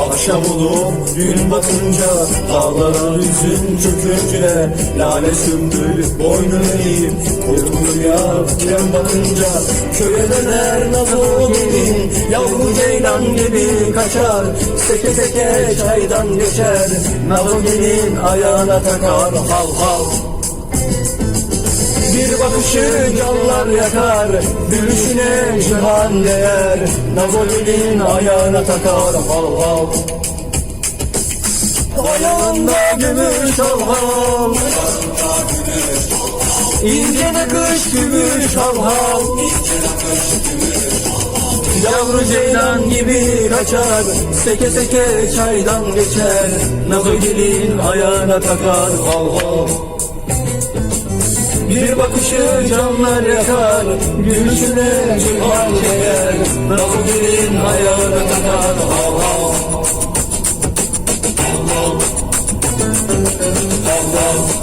Akşam olup gün batınca Dağlara hüzün çökünce Lale sümbül boynunu eğip Uykuya tren batınca. Köye döner nazo gelin Yavru ceylan gibi kaçar. Seke seke çaydan geçer Nazo gelin ayağına takar. Hav hav bir bakışı canlar yakar Gülüşüne cihan değer. Nazolinin ayağına takar Hav hav Ayağında gümüş hav hav İnce nakış gümüş hav hav Yavru ceylan gibi kaçar Seke seke çaydan geçer. Nazolinin ayağına takar Hav hav bir bakışı canlar yakar Gülüşüne cihan değer Nazgül'ün ayağına takar Hav hav. Hav hav. Hav hav